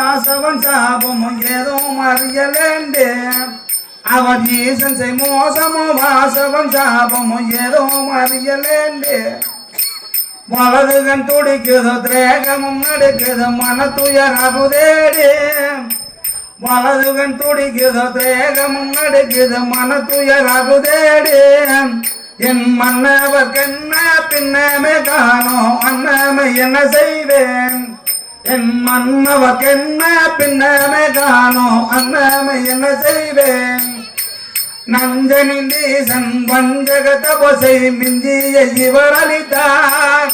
ஆசவன் சாபமும் ஏதோ அறியலேண்டே. அவன் ஈசன் செய் மோசமோ வாசவன் சாபமும் ஏதோ அறியலேண்டே. வலதுகன் துடிக்குது திரேகமும் நடுக்குது மன துயர் அகுதேடு வலதுகன் துடிக்குது திரேகமும் நடுக்குது மன துயர் அகுதேடு என் மன்னவர் கண்ண பின்னமே காணோம் அன்னமே என்ன செய்வேன்? என் மன்னவர்க்கென்ன பின்னமே தானோ அன்னமே என்ன செய்வேன்? நஞ்சனிந்தீசன் வஞ்சக தபசை மிஞ்சிய இவர் அளித்தார்.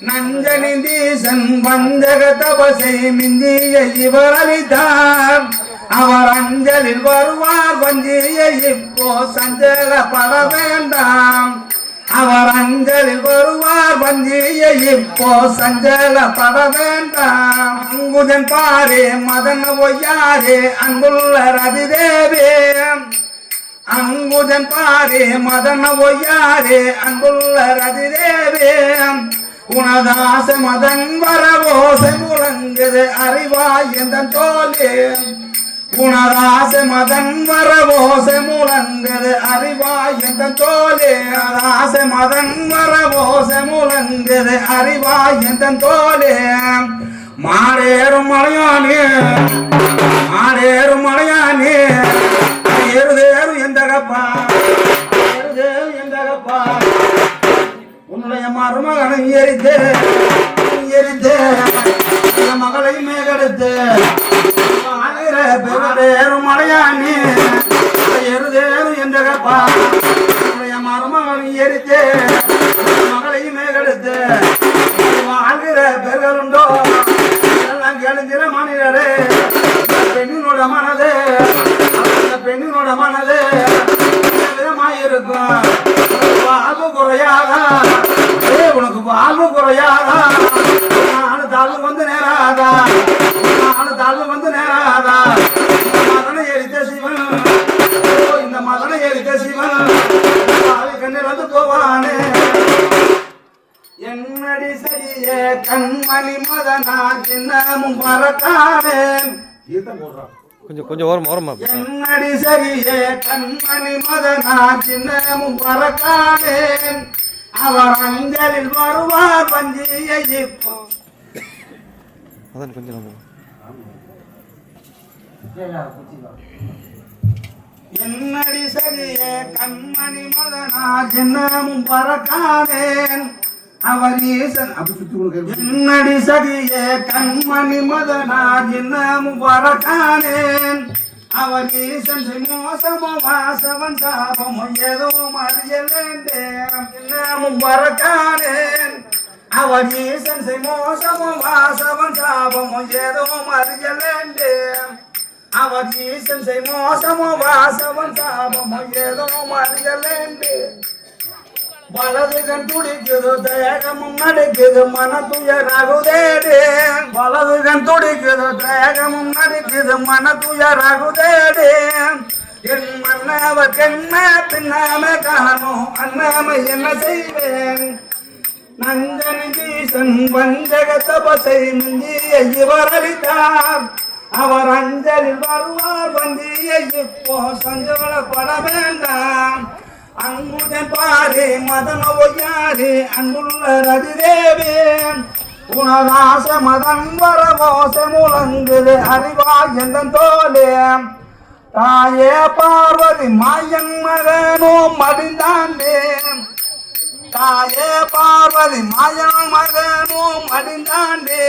நஞ்சனிந்தீசன் வஞ்சக தபசை மிஞ்சிய இவர் அளித்தார். அவர் அஞ்சலில் வருவார் வஞ்சிய இப்போ சஞ்சலப்பட வேண்டாம். அவர் அஞ்சலில் வருவார் வஞ்சிய இப்போ சஞ்சல பட வேண்டாம். அங்குதன் பாரே மதன ஒய்யாரே அன்புள்ள ரதிதேவே அங்குதன் பாரே மதன ஒய்யாரே அன்புள்ள ரதிதேவே உனதாச மதன் வரவோசை முழங்குது அறிவாய் எந்த தோலே. குணராச மதன் வரவோச முழங்கது அறிவாய் எந்த தோலே. ராச மதன் வரவோச முழங்கது அறிவாய் எந்த தோலே. மாறேறும் மலையானே மாறேறும் மலையானே. ஏறுதேறு எந்தகப்பா ஏறுதேறு எந்தகப்பா. உன்னுடைய மருமகனை எரித்து எரித்து. மகளை மேகெடுத்து. பெருதேறு மலையானி. எருதேறு எந்தகப்பா. உன்னுடைய மருமகனை எரித்து. இந்த மகளை மேகெடுத்து. வாழ்கிற பெருகளுண்டோ எல்லாம் கேளுங்கிற மனிதரே. பெண்ணினோட மனது. அந்த பெண்ணினோட மனது. விதமாயிருக்கும். வாழ்வு குறையாதா? ஏ உனக்கு வாழ்வு கண்மணி மதனா சின்னமும் பறக்கானேன் கீதம் போடுறான் கொஞ்சம் கொஞ்சம் ஓரம் ஓரமா. என்னடி சரியே கண்மணி மதனா சின்னமும் பறக்கானேன் அவர் அஞ்சலில் வருவார் பஞ்சியை இப்போ. அதான் கொஞ்சம் என்னடி சரியே கண்மணி மதனா சின்னமும் பறக்கானேன் என்னடி சதியே கண்மணி மதனார் சின்னமும் வரக்கானேன் அவர் ஈசன் மோசமோ வாசவன் சாபமோ ஏதோ மறியலேண்டேன் சின்னமும் வரக்கானேன் அவர் ஈசன் மோசமோ வாசவன் சாபமோ ஏதோ மறியலேண்டேன் அவர் ஈசன் செய் மோசமோ வாசவன் சாபமோ ஏதோ மறியலேண்டேன் வலது கண் துடிக்குது தேகமும் நடிக்குது மன துயராகுதேடு வலது கண் துடிக்குது தேகமும் நடிக்குது மன துயராகுதேடு என் மன்னவர்க்கென்ன பின்னாம காணும் அண்ணாம என்ன செய்வேன்? நஞ்சனி தீசன் வஞ்சக தபசை முந்திய இவர் அளித்தார். அவர் அஞ்சலில் வருவார் வந்திய இப்போ சஞ்சலப்பட வேண்டாம். அங்குடன் பாரு மதன ஒய்யாரு அன்புள்ள ரதிதேவே உனதாச மதன் வரவோச முழங்குது அறிவா எந்த தோலே. தாயே பார்வதி மாயன் மகனோ மடிந்தாண்டே. தாயே பார்வதி மாயன் மகனோ மடிந்தாண்டே.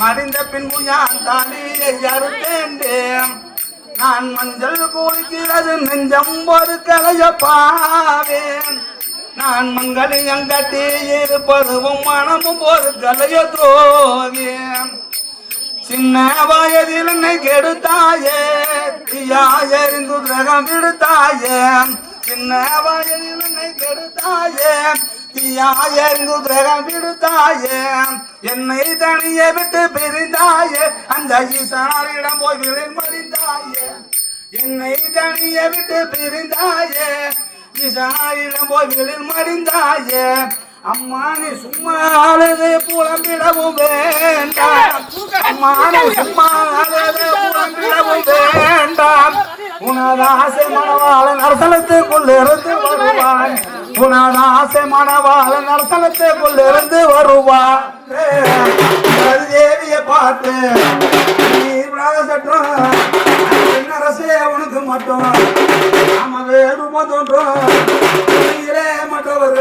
மடிந்த பின்பு யான் தாலியை அறுத்தேண்டேன் நான் மஞ்சள் குளிக்கிறது நெஞ்சம் ஒரு கலைய பாவேன். நான் மங்களையும் கட்டி இருப்பதுவும் மனமும் ஒரு கலைய துரோகேன் சின்ன வயதில் என்னை கெடுத்தாயே தீயாயறிந்து கிரகம் விடுத்தாயே. சின்ன வயதில் என்னை கெடுத்தாயே தீயாயறிந்து கிரகம் விடுத்தாயே. என்னை தனியே விட்டு பிரிந்தாயே அந்த ஈசனாரிடம் போய் விழில் மறிந்தாயே என்னை தனிய விட்டு பிரிந்தாயே. ஈசனாரிடம் கோவிலில் மறிந்தாயே அம்மா நீ சும்மா அழுது புலம்பிடவும் வேண்டாம். மானம் சும்மாகாதது உனக்கிடவும் வேண்டாம். உனது ஆசை மனவாள நரசலத்துக்குள்ளிருந்து வருவான். உனது ஆசை மனவாள நரசலத்துக்குள்ளிருந்து வருவான். தேவியை பார்த்து நீ விடாத சட்டம் அரசே உனக்கு மட்டும். நாம வேறுமோ தோன்றும். நீரே மற்றவர்.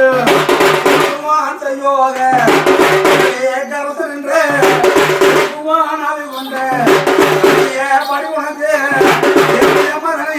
செய்யோக கரசு நின்று ஆவி கொண்ட படி உனக்கு என்னுடைய மகனை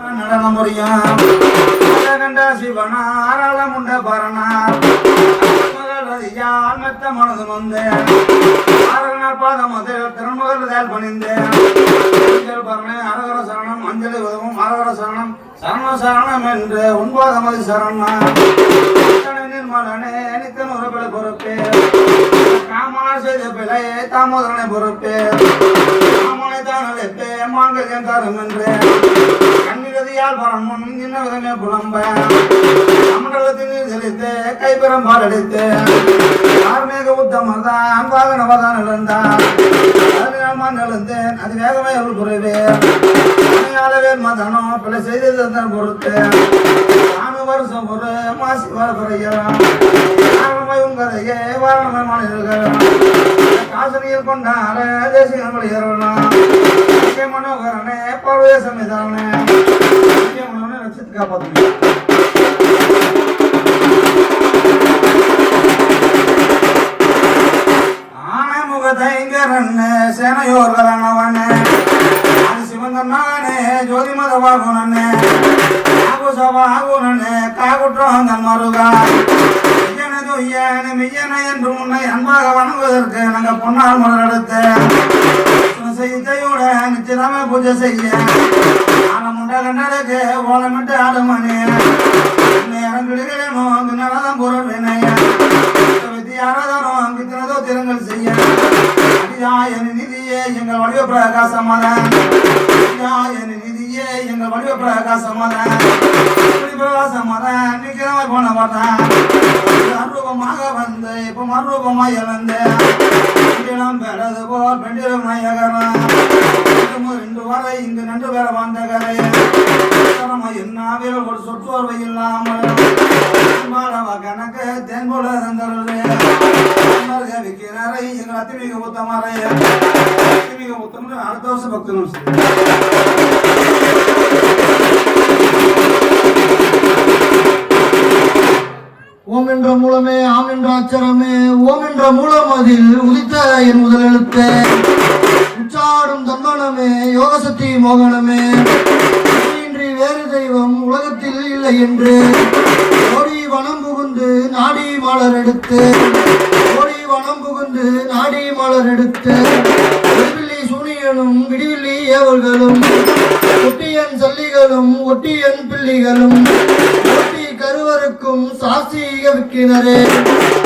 ஆ நடனம் புரியும் கண்ட சிவனா ஆராளம் உண்ட பரணா மகள் மெத்த மனது நொந்தேன் ஆரகனார் பாதம் முதல் திருமகள் தேல் பணிந்தேன் அரகர சரணம் அஞ்சலி உதவும் அரகர சரணம் சரண சரணம் என்று உண்பாதமதி சரணம். நிர்மலனே நித்தன் உறப்பில பொறுப்பே. காமனா செய்த பிழை தாமோதரனை பொறுப்பே. காமனை தான் அழைப்பே மாங்கல்யம் தரும் என்று. கதியால் பரமும் இன்ன புலம்ப அமண்டலத்தில் செலுத்து கைப்பெறம் பாலடித்து ஆர்மேக உத்தமர்தான் வாகனவதான் இழந்தார் அதனால் எழுந்தேன் அது வேகமே அவள் குறைவே மதனம் பிள்ளை செய்தது பொறுத்து வருஷம் ஒரு மாசி வர உங்களையே வாரணமாய் மாநிலர்கள். காசனியில் கொண்டாட தேசியங்கள் ஏறலாம் மனோகரனே பர்வதே சமிதானே மனோகரனே ரசித்து காப்பாற்றுங்க ஆனைமுகதைங்கரன்னு சேனையோர்களானவனே அது சிவந்தன்னானே ஜோதி மதவாகுனே ஆகுசவாகுனே காகுற்றோம் தன் மருகா. ஐயனது ஐயனு மெய்யன என்று உன்னை அன்பாக வணங்குவதற்கு நாங்க பொன்னால் மலர் எடுத்து செய்தியோட நிச்சயமே பூஜை செய்ய ஆனமுண்ட கண்டதுக்கு ஓலமிட்டு ஆடு மணி இறங்கிடுகிறேனோ அங்கு நல்லதான் பொருள் வினைய வித்தியாரதானோ அங்கு தினதோ திறங்கள் செய்ய அடியாயன் நிதியே எங்கள் வடிவ பிரகாசமதன் நிதி நிதியே எங்கள் வடிவ பிரகாசமதன் பிரகாசமதன் நிக்கிறவை போன வரேன் அருவமாக வந்து இப்ப மறுரூபமாய் இழந்து பெறது போல் பெண்டிரும் நாயகரம் ரெண்டு வரை இங்கு நன்று பெற வந்த என்னாவில் ஒரு சொற்றோர்வை இல்லாமல் கணக்கு தென்போல தந்தருளே. விற்கிறாரை எங்கள் அத்திமிக உத்தமரை. அத்திமிக உத்தமர் அடுத்த வருஷம் ஓம் என்ற மூலமே ஆம் என்ற அச்சரமே ஓம் என்ற மூலம் அதில் உதித்த என் முதல் எழுத்து. உச்சாடும் தன்மனமே யோகசக்தி மோகனமே. இன்றி வேறு தெய்வம் உலகத்தில் இல்லை என்று. ஓடி வனம் புகுந்து நாடி மலர் எடுத்து. ஓடி வனம் புகுந்து நாடி மலர் எடுத்து. ஒட்டியனும் சூனியனும் விடிவில்லி ஏவல்களும் ஒட்டியன் சல்லிகளும் ஒட்டியன் பிள்ளிகளும் ஒட்டி கருவருக்கும் சாஸ்திக விக்கினரே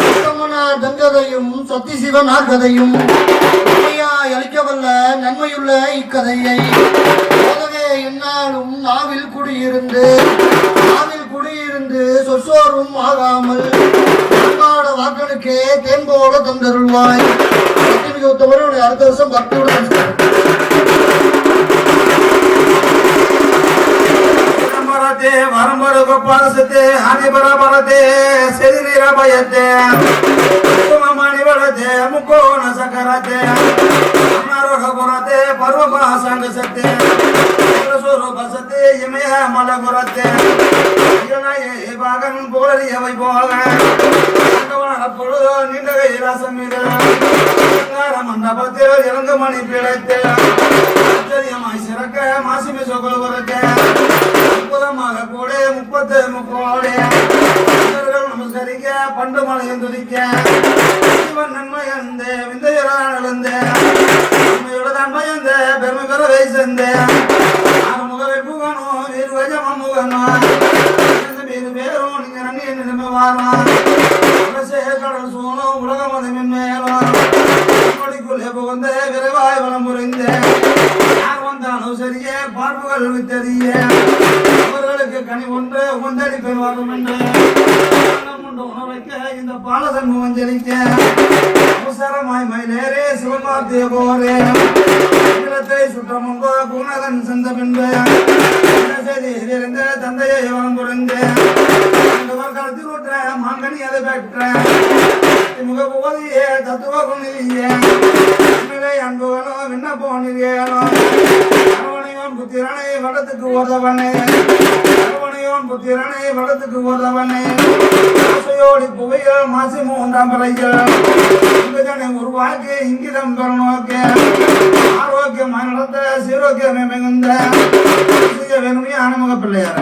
உத்தமனார் தங்கதையும் சத்திசிவனார் கதையும் உண்மையாய் அளிக்கவல்ல நன்மையுள்ள இக்கதையை. போதவே என்னாலும் நாவில் குடியிருந்து நாவில் இருந்து சொற்சோரும் ஆகாமல் அன்பாட வாக்கனுக்கே தேன்போட தந்தருள்வாய். சத்தியமிக உத்தமருடைய அடுத்த வருஷம் பக்தியோட வரம்பர வரம்பரு கொப்பாசத்தே ஹரிபர பரத்தே பயத்தே माणिवळते मुकोन सकरते अमरोह गुरते पर्व सांग सते स्वरूप सते इमे मल गुरते பாகன் போலரியவை போக பொழுதோ நின்றகை ரசம் மண்டபத்தில் இறங்கு மணி பிழைத்தேரியமாய் சிறக்க மாசிமி சொகல் உரக்க அற்புதமாக கூட முப்பத்து முப்போடே நமஸ்கரிக்க பண்டு மலையும் துதிக்க சிவன் நன்மை அந்த விந்தையரான் எழுந்த தன்மையந்த பெருமை பெறவை செந்த முகவை புகனோ வேறு வஜமம் முகனோ மீது பேரும் நீங்க நன்றி நிலைமை வாரா கடல் சூழும் உலகம் அதன் மேலும் கொடிக்குள்ளே புகுந்த விரைவாய் வளம் புரிந்த. யார் வந்தாலும் சரியே பார்ப்புகள் வித்தறிய அவர்களுக்கு கனி ஒன்று உந்தடி பெறுவார்கள் என்று. உண்டு உணவைக்க இந்த பாலதன் மஞ்சளிக்க அவசரமாய் மயிலேரே சிவன்மார்த்திய போரே நிலத்தை சுற்றமுன்ப குணகன் சென்ற பின்பு. செய்தியிருந்த தந்தையை வளம் புரிந்து மாங்கனி அதை பெற்ற. முக போதியே தத்துவ குணியே. நிலை அன்புகளோ விண்ணப்போ நிலையோ அரவணையோன் புத்திரனை வடத்துக்கு ஓதவனே அரவணையோ பெரியோன் புத்திரனை வளத்துக்கு உதவனே ஆசையோடி புவையில் மாசி மூன்றாம் பிறையில். இங்குதனை உருவாக்கி இங்கிதம் பெறநோக்க ஆரோக்கியமான நடத்த சீரோக்கியமே மிகுந்த செய்ய வேணுமே ஆனமுக பிள்ளையார்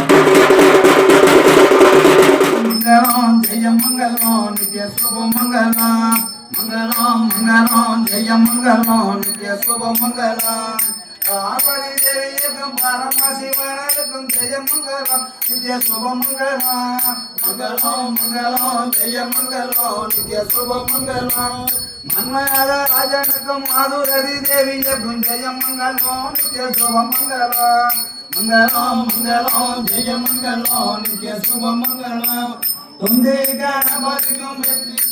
மங்களம் ஜெய மங்களம் நித்ய சுப மங்களம். மங்களம் மங்களம் ஜெய மங்களம் நித்ய சுப மங்களம். பார்வதி தேவியக்கும் பரமசிவனுக்கும் ஜெய மங்களம் நித்ய சுப மங்களம் மங்களம் மங்களம் ஜெய மங்களம் நித்ய சுப மங்களம் மன்மத ராஜனுக்கும் மாதுரதி தேவியக்கும் ஜெய மங்களம் நித்ய சுப மங்களம் மங்களம் மங்களம் ஜெய மங்களம் நித்ய சுப மங்களம் தொந்தி கணபதிக்கும் வெற்றி வெற்றி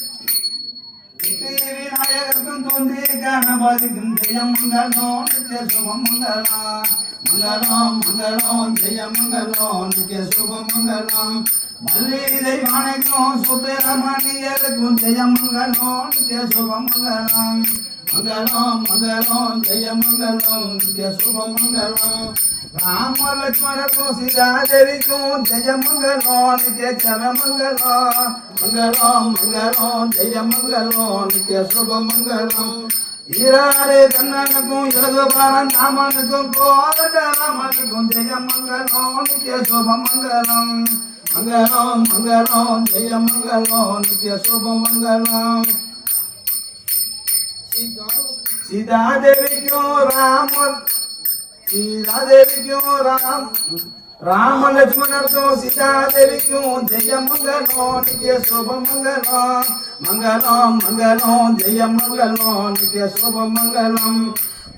விநாயகருக்கும் தொந்தி கணபதிக்கும் ஜெய மங்களம் நித்ய சுப மங்களம் மங்களம் மங்களம் ஜெய மங்களம் நித்ய சுப மங்களம் மல்லி தெய்வானைக்கும் சுப்பிரமணியருக்கும் ஜெய மங்களம் நித்ய சுப மங்களம் மங்களம் மங்களம் ஜெய மங்களம் நித்ய சுப மங்களம் ராம லட்சுமணக்கும் சீதாதேவிக்கும் ஜெய மங்களம் நித்ய ஜன மங்களம் மங்களம் மங்களம் ஜெய மங்களம் நித்ய சுப மங்களம் ஈராரே கண்ணனுக்கும் இலகுபாலன் ராமனுக்கும் கோதண்ட ராமனுக்கும் ஜெய மங்களம் நித்ய சுப மங்களம் மங்களம் மங்களம் ஜெய மங்களம் நித்ய சுப மங்களம் சீதாதேவிக்கும் ராமர் சீதாதேவிக்கும் ராம் ராம லட்சுமணருக்கும் சீதாதேவிக்கும் ஜெய மங்களம் நித்ய சுப மங்களம் மங்களம் மங்களம் ஜெய மங்களம் நித்ய சுப மங்களம்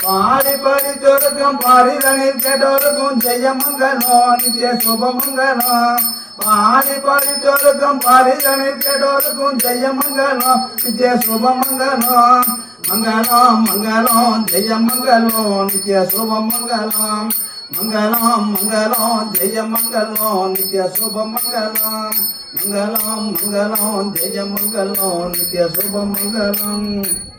பாடி பாடி தோருக்கும் பாரிதனில் கேட்டோருக்கும் ஜெய மங்களம் நித்ய சுப மங்களம் பாடி பாடி தோருக்கும் பாரிதனில் கேட்டோருக்கும் ஜெய மங்களம் நித்ய சுப மங்களம் மங்களம் மங்களம் ஜெய மங்களம் நித்ய சுப மங்களம் மங்களம் மங்களம் ஜெய மங்களம் நித்ய சுப மங்களம் மங்களம் மங்களம் ஜெய மங்களம் நித்ய சுப மங்களம்